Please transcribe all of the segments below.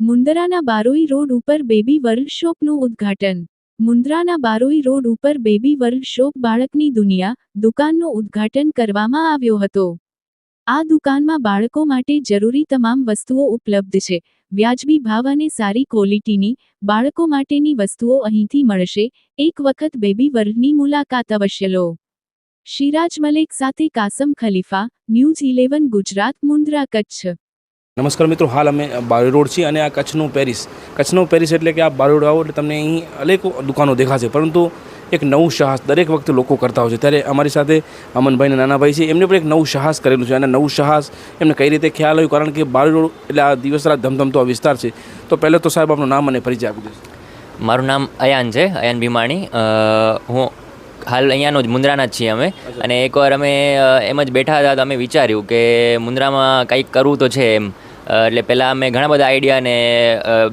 મુન્દ્રાના Baroi road ઉપર baby world શોપનું ઉદ્ઘાટન. મુન્દ્રાના બારોઈ રોડ ઉપર બેબી વર્લ્ડ શોપ બાળકની દુનિયા દુકાનનું ઉદ્ઘાટન કરવામાં આવ્યો હતો. આ દુકાનમાં બાળકો માટે જરૂરી તમામ વસ્તુઓ ઉપલબ્ધ છે. વ્યાજબી ભાવ અને સારી ક્વોલિટીની બાળકો માટેની વસ્તુઓ અહીંથી મળશે. એક વખત બેબી વર્ગની મુલાકાત અવશ્ય લો. શિરાજ મલેક સાથે કાસમ ખલીફા, ન્યૂઝ ઇલેવન, ગુજરાત, મુન્દ્રા, કચ્છ. નમસ્કાર મિત્રો, હાલ અમે બારોઈ રોડ છીએ અને આ કચ્છનું પેરિસ. કચ્છનું પેરિસ એટલે કે આ રોડ આવો એટલે તમને અહીં અનેક દુકાનો દેખાશે. પરંતુ એક નવું સાહસ દરેક વખતે લોકો કરતા હોય છે. ત્યારે અમારી સાથે અમનભાઈ અને નાનાભાઈ છે એમને પણ એક નવું સાહસ કરેલું છે અને નવું સાહસ એમને કઈ રીતે ખ્યાલ આવ્યો? કારણ કે બારોઈ રોડ એટલે આ દિવસ રાત ધમધમતો આ વિસ્તાર છે. તો પહેલાં તો સાહેબ આપનું નામ અને પરિચય આપી દેશો. મારું નામ અયાન છે અયાન ભીમાણી. હું હાલ અહીંયાનો જ મુન્દ્રાના જ છીએ અમે. અને એકવાર અમે એમ જ બેઠા હતા તો અમે વિચાર્યું કે મુન્દ્રામાં કંઈક કરવું તો છે એમ. એટલે પહેલાં અમે ઘણા બધા આઈડિયા ને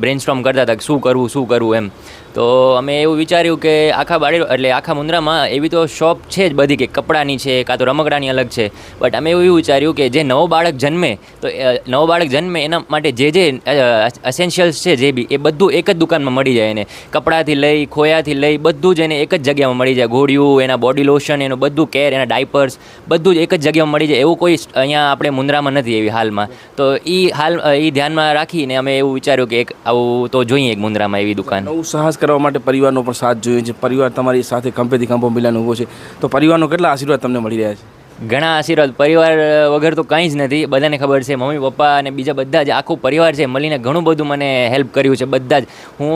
બ્રેનસ્ટોર્મ કરતા હતા કે શું કરવું શું કરવું એમ. તો અમે એવું વિચાર્યું કે આખા બાળી, એટલે આખા મુન્દ્રામાં એવી તો શોપ છે જ બધી કે કપડાની છે, કાં તો રમકડાની અલગ છે. બટ અમે એવું વિચાર્યું કે જે નવો બાળક જન્મે, તો નવો બાળક જન્મે એના માટે જે જે એસેન્શિયલ્સ છે જે બી, એ બધું એક જ દુકાનમાં મળી જાય એને. કપડાથી લઈ, ખોયાથી લઈ, બધું જ એને એક જ જગ્યામાં મળી જાય. ગોળિયું એના બોડી લોશન એનું બધું કેર એના ડાયપર્સ બધું જ એક જ જગ્યામાં મળી જાય. એવું કોઈ અહીંયા આપણે મુન્દ્રામાં નથી એવી હાલમાં. તો એ હાલ એ ધ્યાનમાં રાખીને અમે એવું વિચાર્યું કે એક આવું તો જોઈએ એક મુંદ્રામાં એવી દુકાન. નવું સાહસ કરવા માટે પરિવારનો પણ સાથ જોઈએ છે. પરિવાર તમારી સાથે ખંભેથી ખંભો મિલાનો ઊભો છે. તો પરિવારનો કેટલા આશીર્વાદ તમને મળી રહ્યા છે? ઘણા આશીર્વાદ. પરિવાર વગર તો કંઈ જ નથી. બધાને ખબર છે મમ્મી પપ્પા અને બીજા બધા જ આખું પરિવાર છે મળીને ઘણું બધું મને હેલ્પ કર્યું છે બધા જ. હું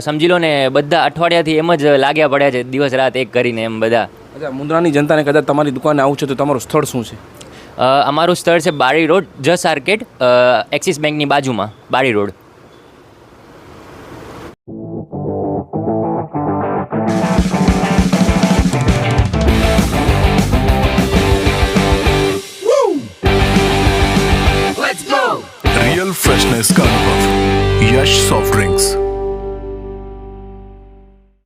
સમજી લો ને બધા અઠવાડિયાથી એમ જ લાગ્યા પડ્યા છે દિવસ રાત એક કરીને એમ બધા. અચ્છા મુન્દ્રાની જનતાને કદાચ તમારી દુકાને આવું છે તો તમારું સ્થળ શું છે? અમારું સ્થળ છે બારી રોડ જસ આર્કેડ એક્સિસ બેંકની બાજુમાં બારી રોડ रियल फ्रेशनेस का अनुभव यश सॉफ्ट ड्रिंक्स